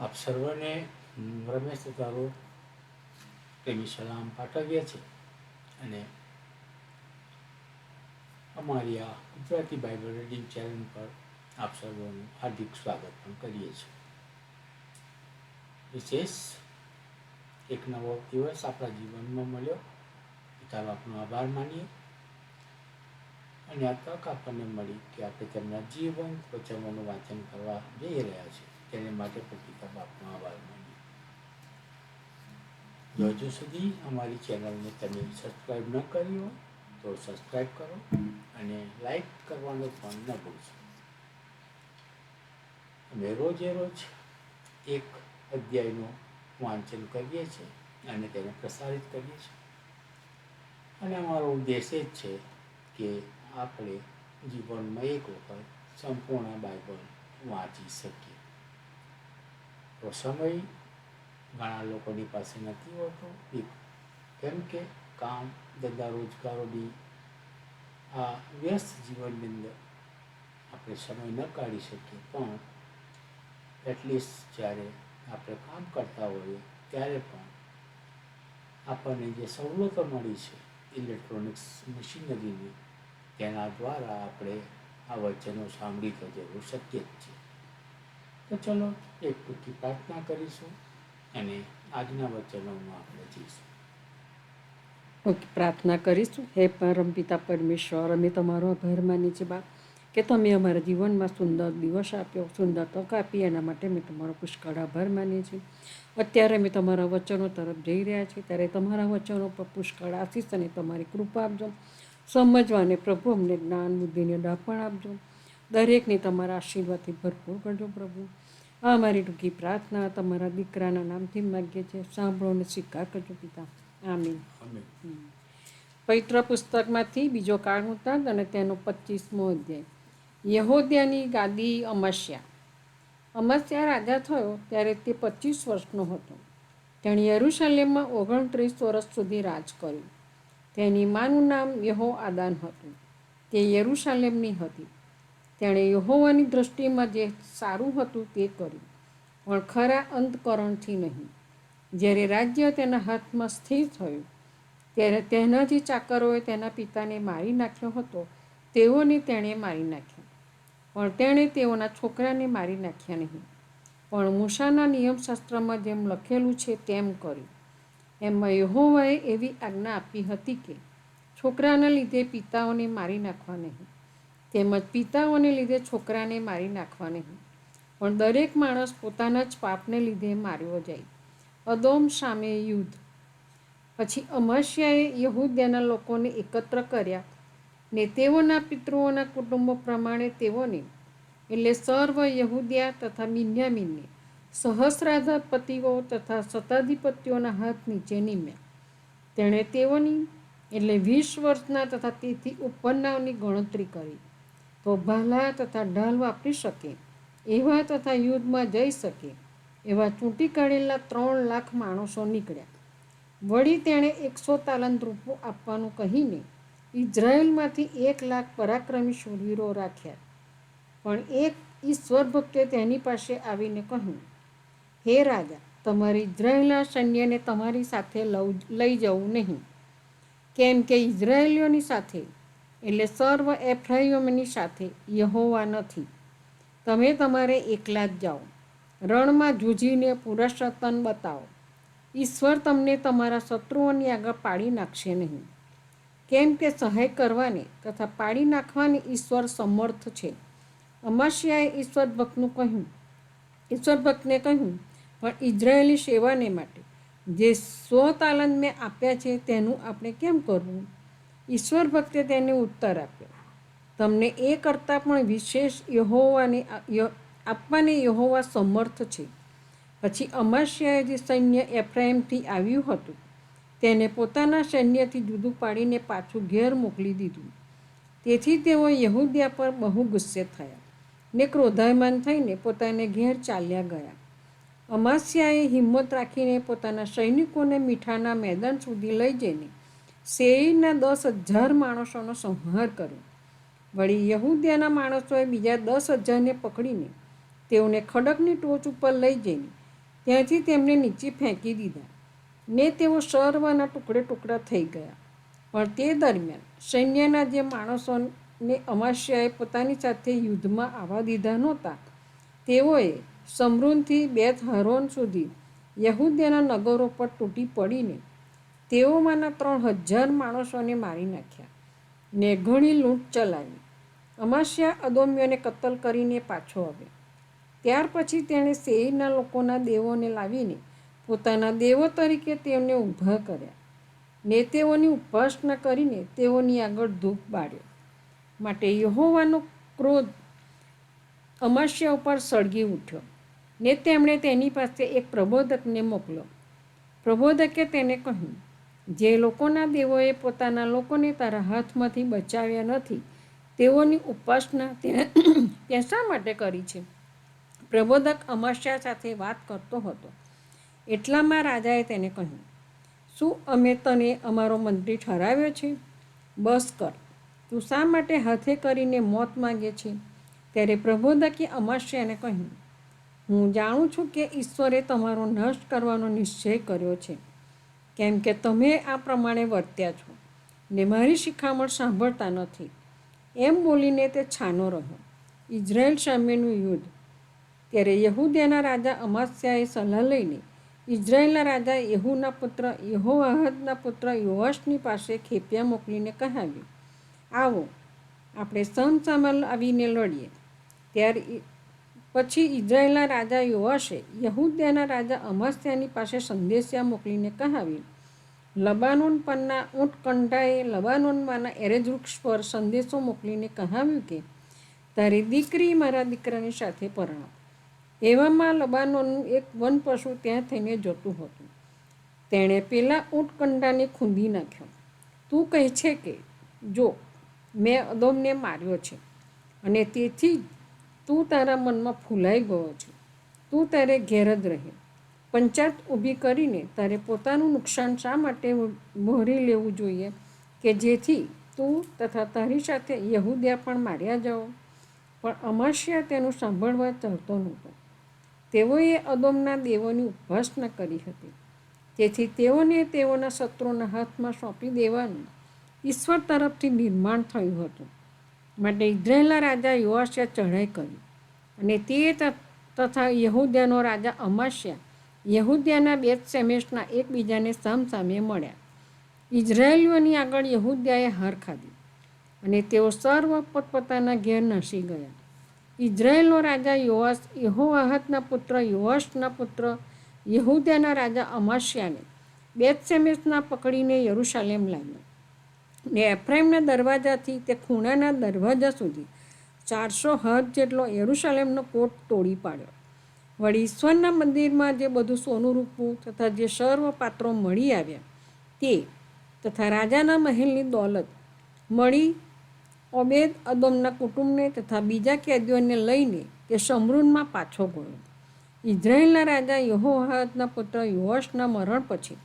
આપ સર્વને રમેશ તારો પ્રેમી સલામ પાઠવીએ છે અને અમારી આ ગુજરાતી બાઇબલ રીડિંગ ચેનલ પર આપ સર્વનું હાર્દિક સ્વાગત પણ કરીએ છીએ. વિશેષ એક નવો દિવસ આપણા જીવનમાં મળ્યો. પિતા બાપનો આભાર માનીએ. અને આ તક આપણને મળી કે આપણે તેમના જીવન, વચનોનું વાંચન કરવા જઈ રહ્યા છીએ. તેને માટે પિતા બાપનો આભાર માનીએ હજુ સુધી અમારી ચેનલને તમે સબસ્ક્રાઈબ ન કરી હોય, તો સબસ્ક્રાઈબ કરો અને લાઈક કરવાનું પણ ન ભૂલશો. અમે રોજે રોજ એક અધ્યાયનું વાંચન કરીએ છીએ અને તેને પ્રસારિત કરીએ છીએ. અને અમારો ઉદ્દેશ એ જ છે કે આપણે જીવનમાં એક વખત સંપૂર્ણ બાઇબલ વાંચી શકીએ. તો સમય ઘણા લોકોની પાસે નથી હોતો. કેમ કે કામ ધંધા રોજગારોની આ વ્યસ્ત જીવનની અંદર આપણે સમય ન કાઢી શકીએ. પણ એટલીસ્ટ જ્યારે આપણે કામ કરતા હોઈએ ત્યારે પણ આપણને જે સવલતો મળી છે ઇલેક્ટ્રોનિક્સ મશીનરીની તેના દ્વારા આપણે આ વચનો સાંભળી તો જરૂર શક્ય જ છે તો ચલો. એક ટૂંકી પ્રાર્થના કરીશું અને આજના વચનોમાં આપણે જઈશું. ઓકે પ્રાર્થના કરીશું. હે પરમપિતા પરમેશ્વર અમે તમારો આભાર માની છે બા કે તમે અમારા જીવનમાં સુંદર દિવસ આપ્યો સુંદર તક આપી એના માટે મેં તમારો પુષ્કળ આભાર માનીએ છીએ. અત્યારે અમે તમારા વચનો તરફ જઈ રહ્યા છીએ. ત્યારે તમારા વચનો પર પુષ્કળ આશીષ અને તમારી કૃપા આપજો. સમજવાને પ્રભુ અમને જ્ઞાન બુદ્ધિને ડાપણ આપજો. દરેકને તમારા આશીર્વાદથી ભરપૂર કરજો પ્રભુ. આ અમારી ટૂંકી પ્રાર્થના તમારા દીકરાના નામથી માગીએ છીએ. સાંભળો અને સ્વીકાર કરજો પિતા. આમીન. પવિત્ર પુસ્તકમાંથી બીજો કાળ ઉતાર અને તેનો પચીસમો અધ્યાય. યહોદ્યાની ગાદી અમસ્યા. અમસ્યા રાજા થયો ત્યારે તે પચીસ વર્ષનો હતો. તેણે યરુશલેમમાં ઓગણત્રીસ વર્ષ સુધી રાજ કર્યું. તેની માનું નામ યહો આદાન હતું. તે યરુશાલેમની હતી. તેણે યહોવાની દૃષ્ટિમાં જે સારું હતું તે કર્યું, પણ ખરા અંતકરણથી નહીં. જ્યારે રાજ્ય તેના હાથમાં સ્થિર થયું, ત્યારે તેના જે ચાકરોએ તેના પિતાને મારી નાખ્યો હતો, તેઓને તેણે મારી નાખ્યો. પણ તેણે તેઓના છોકરાને મારી નાખ્યા નહીં. પણ મૂસાના નિયમશાસ્ત્રમાં જેમ લખેલું છે તેમ કર્યું. એમાં યહોવાએ એવી આજ્ઞા આપી હતી કે, છોકરાના લીધે પિતાઓને મારી નાખવા નહીં. તેમજ પિતાઓને લીધે છોકરાને મારી નાખવા નહીં પણ દરેક માણસ પોતાના જ પાપને લીધે માર્યો જાય. અદોમ સામે યુદ્ધ. પછી અમસ્યાએ યહૂદ્યાના લોકોને એકત્ર કર્યા ને તેઓના પિતૃઓના કુટુંબો પ્રમાણે તેઓને, એટલે સર્વ યહૂદ્યા તથા બિન્યામીનને, સહસ્રાધિપતિઓ તથા સત્તાધિપતિઓના હાથ નીચે નીમ્યા. તેણે તેઓની, એટલે વીસ વર્ષના તથા તેથી ઉપરનાઓની ગણતરી કરી. તો ભાલા તથા ઢાલ વાપરી શકે, એવા તથા યુદ્ધમાં જઈ શકે, એવા ચૂંટી કાઢેલા ત્રણ લાખ માણસો નીકળ્યા. વળી તેણે એકસો તાલંત રૂપો આપવાનું કહીને ઇઝરાયલમાંથી એક લાખ પરાક્રમી શૂરવીરો રાખ્યા. પણ એક ઈશ્વર ભક્તે તેની પાસે આવીને કહ્યું, હે રાજા, તમારી ઇઝરાયેલના સૈન્યને તમારી સાથે લઈ જવું નહીં. કેમ કે ઇઝરાયેલીઓની સાથે એટલે સર્વ એફ્રાઈમની સાથે યહોવા નથી. તમે તમારે એકલા જ જાઓ. રણમાં જૂજીને પુરસ્તન બતાવો. ઈશ્વર તમને તમારા શત્રુઓની આગળ પાડી નાખશે નહીં. કેમ કે સહાય કરવાની તથા પાડી નાખવાની ઈશ્વર સમર્થ છે. અમાશિયાએ ઈશ્વર ભક્તનું કહ્યું. ઈશ્વર ભક્તને કહ્યું, પણ ઇઝરાયેલી સેવાને માટે જે સો તાલન મેં આપ્યા છે તેનું આપણે કેમ કરવું? ઈશ્વર ભક્તે તેને ઉત્તર આપ્યો. તમને એ કરતાં પણ વિશેષ યહોવાને આપવાને યહોવા સમર્થ છે. પછી અમાશ્યાએ જે સૈન્ય એફ્રાઇમથી આવ્યું હતું, તેને પોતાના સૈન્યથી જુદું પાડીને પાછું ઘેર મોકલી દીધું. તેથી તેઓ યહૂદિયા પર બહુ ગુસ્સે થયા ને ક્રોધાયમાન થઈને પોતાને ઘેર ચાલ્યા ગયા. અમાસ્યાએ હિંમત રાખીને પોતાના સૈનિકોને મીઠાના મેદાન સુધી લઈ જઈને શેરીના દસ હજાર માણસોનો સંહાર કર્યો. વળી યહૂદિયાના માણસોએ બીજા દસ હજારને પકડીને તેઓને ખડકની ટોચ ઉપર લઈ જઈને ત્યાંથી તેમને નીચે ફેંકી દીધા ને તેઓ સર્વના ટુકડે ટુકડા થઈ ગયા. પણ તે દરમિયાન સૈન્યના જે માણસોને અમાસ્યાએ પોતાની સાથે યુદ્ધમાં આવવા દીધા નહોતા, તેઓએ સમૃદ્ધથી બેથ હરોન સુધી યહૂદ્યના નગરો પર તૂટી પડીને તેઓમાંના ત્રણ હજાર માણસોને મારી નાખ્યા. ને ઘણી લૂંટ ચલાવી. અમાસ્યા અદોમ્યોને કતલ કરીને પાછો આવ્યો. ત્યાર પછી તેણે શેરીના લોકોના દેવોને લાવીને પોતાના દેવો તરીકે તેમને ઊભા કર્યા. ને તેઓની ઉપાસના કરીને તેઓની આગળ ધૂપ બાળ્યો. માટે યહોવાનો ક્રોધ અમાસ્યા ઉપર સળગી ઉઠ્યો. ને તેમણે તેની પાસે એક પ્રબોધકને મોકલ્યો. પ્રબોધકે તેને કહ્યું જે લોકોના દેવોએ પોતાના લોકોને તારા હાથમાંથી બચાવ્યા નથી, તેઓની ઉપાસના તે શા માટે કરી છે? પ્રબોધક અમાસ્યા સાથે વાત કરતો હતો. એટલામાં રાજાએ તેને કહ્યું, શું અમે તને અમારો મંત્રી ઠરાવ્યો છે? બસ કર. તું શા માટે હાથે કરીને મોત માગે છે? ત્યારે પ્રબોધકે અમાસ્યાને કહ્યું, હું જાણું છું કે ઈશ્વરે તમારો નષ્ટ કરવાનો નિશ્ચય કર્યો છે. કેમ કે તમે આ પ્રમાણે વર્ત્યા છો ને મારી શિખામણ સાંભળતા નથી. એમ બોલીને તે છાનો રહ્યો. ઇઝરાયલ સામેનું યુદ્ધ. ત્યારે યહૂદિયાના રાજા અમાસ્યાએ સલાહ લઈને ઇઝરાયલના રાજા યહુના પુત્ર યહોવાહદના પુત્ર યોવાશની પાસે ખેપિયા મોકલીને કહાવ્યું, આવો, આપણે સમસામલ આવીને લડીએ. ત્યારે પછી ઇઝરાયલના રાજા યોવાશે યહૂદ્યાના રાજા અમાસ્યાની પાસે સંદેશિયા મોકલીને કહાવ્યું, લબાનોન પરના ઊંટકંઠાએ લબાનોનમાંના એરેજ વૃક્ષ પર સંદેશો મોકલીને કહાવ્યું કે, તારી દીકરી મારા દીકરાની સાથે પરણાવ એવામાં લબાનોનનું એક વન પશુ ત્યાં થઈને જતું હતું. તેણે પેલા ઊંટકંઠાને ખૂંદી નાખ્યો. તું કહે છે કે, જો, મેં અદોમને માર્યો છે અને તેથી જ તું તારા મનમાં ફૂલાઈ ગયો છે. તું તારે ઘેર જ રહે. પંચાયત ઊભી કરીને તારે પોતાનું નુકસાન શા માટે મોહરી લેવું જોઈએ? કે જેથી તું તથા તારી સાથે યહૂદ્યા પણ માર્યા જાઓ? પણ અમાશિયા તેનું સાંભળવા ચાલતો નહોતો. તેઓએ અદોમના દેવોની ઉપાસના કરી હતી. તેથી તેઓને તેઓના શત્રુના હાથમાં સોંપી દેવાનું ઈશ્વર તરફથી નિર્માણ થયું હતું. માટે ઇઝરાયેલના રાજા યુવાશિયા ચઢાઈ કરી અને તે તથા યહૂદ્યાનો રાજા અમાશિયા યહૂદ્યાના બે સેમેશના એકબીજાને સામસામે મળ્યા. ઇઝરાયેલીઓની આગળ યહૂદ્યાએ હાર ખાધી અને તેઓ સર્વ પોતપોતાના ઘેર નસી ગયા. ઇઝરાયેલનો રાજા યોવાસ યહોવાહતના પુત્ર યુવાશના પુત્ર યહૂદ્યાના રાજા અમાસ્યાને બેતસેમેસના પકડીને યરુશાલેમ લાવ્યો. ને એફ્રાઇમના દરવાજાથી તે ખૂણાના દરવાજા સુધી ચારસો હદ જેટલો યરૂશાલેમનો કોટ તોડી પાડ્યો. વળી ઈશ્વરના મંદિરમાં જે બધું સોનું રૂપવું તથા જે સર્વ પાત્રો મળી આવ્યા તે તથા રાજાના મહેલની દોલત મળી ઓબેદ અદમના કુટુંબને તથા બીજા કેદીઓને લઈને તે સમરૂનમાં પાછો ગયો. ઇઝરાયેલના રાજા યહોહાદના પુત્ર યોવાશના મરણ પછી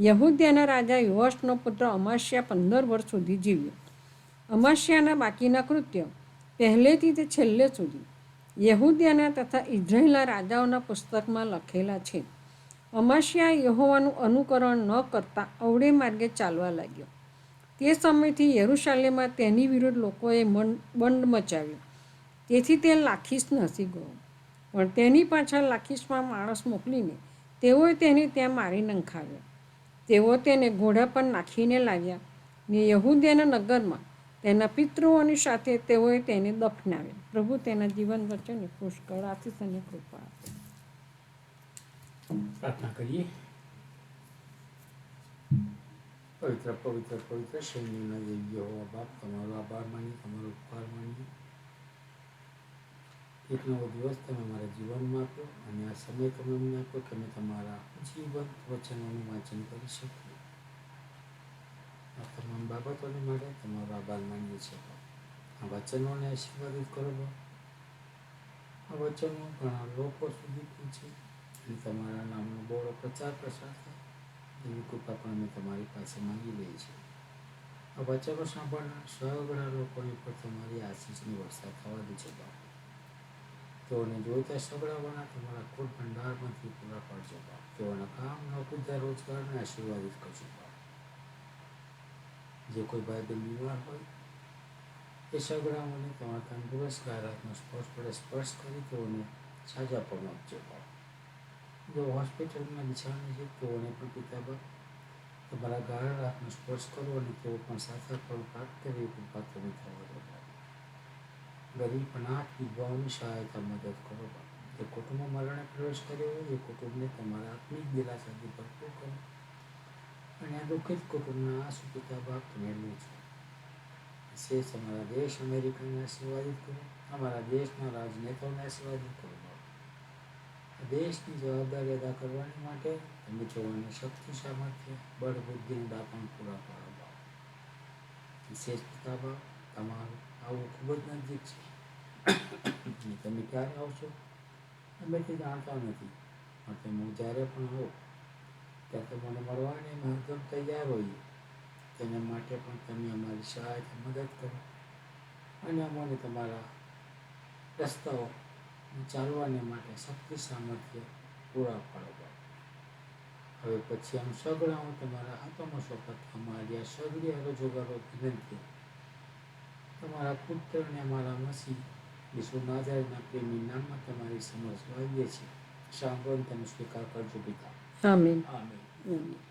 યહૂદ્યાના રાજા યોવાશનો પુત્ર અમાસ્યા પંદર વર્ષ સુધી જીવ્યો. અમાસ્યાના બાકીના કૃત્ય પહેલેથી તે છેલ્લે સુધી યહૂદ્યાના તથા ઇઝરાયેલના રાજાઓના પુસ્તકમાં લખેલા છે. અમાસ્યા યહોવાનું અનુકરણ ન કરતા અવળે માર્ગે ચાલવા લાગ્યો. તે સમયથી યરુશાલેમાં તેની વિરુદ્ધ લોકોએ બંડ મચાવ્યો. તેથી તે લાખીસ નસી ગયો. પણ તેની પાછળ લાખીસમાં માણસ મોકલીને તેઓએ તેને ત્યાં મારી નંખાવ્યો. તેઓ તેને ઘોડા પર નાખીને લાવ્યા. ને યહૂદ્યાના નગરમાં તેના પિતૃઓની સાથે તેઓએ તેને દફનાવ્યા. પ્રભુ તેના જીવન વચ્ચેને પુષ્કળ આશીષ અને કૃપા આપે. પ્રાર્થના કરીએ. પવિત્ર પવિત્ર પવિત્ર સૈન્યના યોગ્ય હોવા બાપ તમારો આભાર માની તમારો ઉપકાર માની એક નવો દિવસ તમે મારા જીવનમાં આપ્યો અને આ સમય તમે મને આપો કે અમે તમારા જીવન વચનોનું વાંચન કરી શકીએ. આ તમામ બાબતોને માટે તમારો આભાર માનીએ છીએ. આ વચનોને આશીર્વાદિત કરો આ વચનો ઘણા લોકો સુધી પહોંચે અને તમારા નામનો બહોળો પ્રચાર પ્રસાર થાય એવી કૃપા પણ અમે તમારી પાસે માંગી લઈએ છીએ. આ વચનો સાંભળનાર સઘળા લોકોની પર તમારી આશીષની વર્ષા થવા દે છે બાપ તેઓને જોઈતા સગડાવાના તમારા કુળ ભંડારમાંથી પૂરા પાડજો બાપ તેઓના કામ નોકરીદાર રોજગારને આશીર્વાદિત કરજો બાપ જે કોઈ ભાઈ બહેન બીમાર હોય એ સગડાઓને તમારા તંદુરસ્ત ગાયરાતનો સ્પર્શ વડે સ્પર્શ કરી તેઓને સાજા પણ આપજો બાપ જો હોસ્પિટલમાં બિછાણે છે તેઓને પણ પિતા બાપ તમારા ગાળા હાથનો સ્પર્શ કરો અને તેઓ પણ સાચા ફળ પ્રાપ્ત કરે એ કૃપા તમે થવા દો બાપ ગરીબ અનાથ વિધવાઓની સહાયતા મદદ કરો જે કુટુંબમાં મરણે પ્રવેશ કર્યો હોય, એ કુટુંબને તમારા આત્મિક દિલાસાથી ભરપૂર કરો. અને આ દુઃખિત કુટુંબના આ પિતા ભાગ તમે છો. વિશેષ અમારા દેશ અમેરિકાને આશીર્વાદિત કરો. અમારા દેશના રાજનેતાઓને આશીર્વાદિત કરો દેશની જવાબદારી અદા કરવાની માટે તમે જોવાને શક્તિ સામર્થ્ય બળ બુદ્ધિનું દાપણ પૂરા પાડો વિશેષ પિતા બાપ, તમારું આવું ખૂબ જ નજીક છે. તમે ક્યારે આવશો? અમે તે જાણતા નથી. પણ તમે જ્યારે પણ હો ત્યારે તમને મળવાની મહત્વ તૈયાર હોઈએ. તેના માટે પણ તમે અમારી સહાયથી મદદ કરો. અને અમને તમારા રસ્તાઓ ચાલવાને માટે શક્તિ સામર્થ્ય પૂરા પાડો. હવે પછી આમ હું તમારા હાથોમાં સોંપત, અમારી આ સગડી હરો જોગારો વિનંતી. તમારા પુત્ર અને અમારા મસી વિશ્વ નાજારીના પ્રેમી નામમાં તમારી સમજ લાવીએ છીએ સાંભળો તમે સ્વીકાર કરજો પિતા. આમીન. આમીન.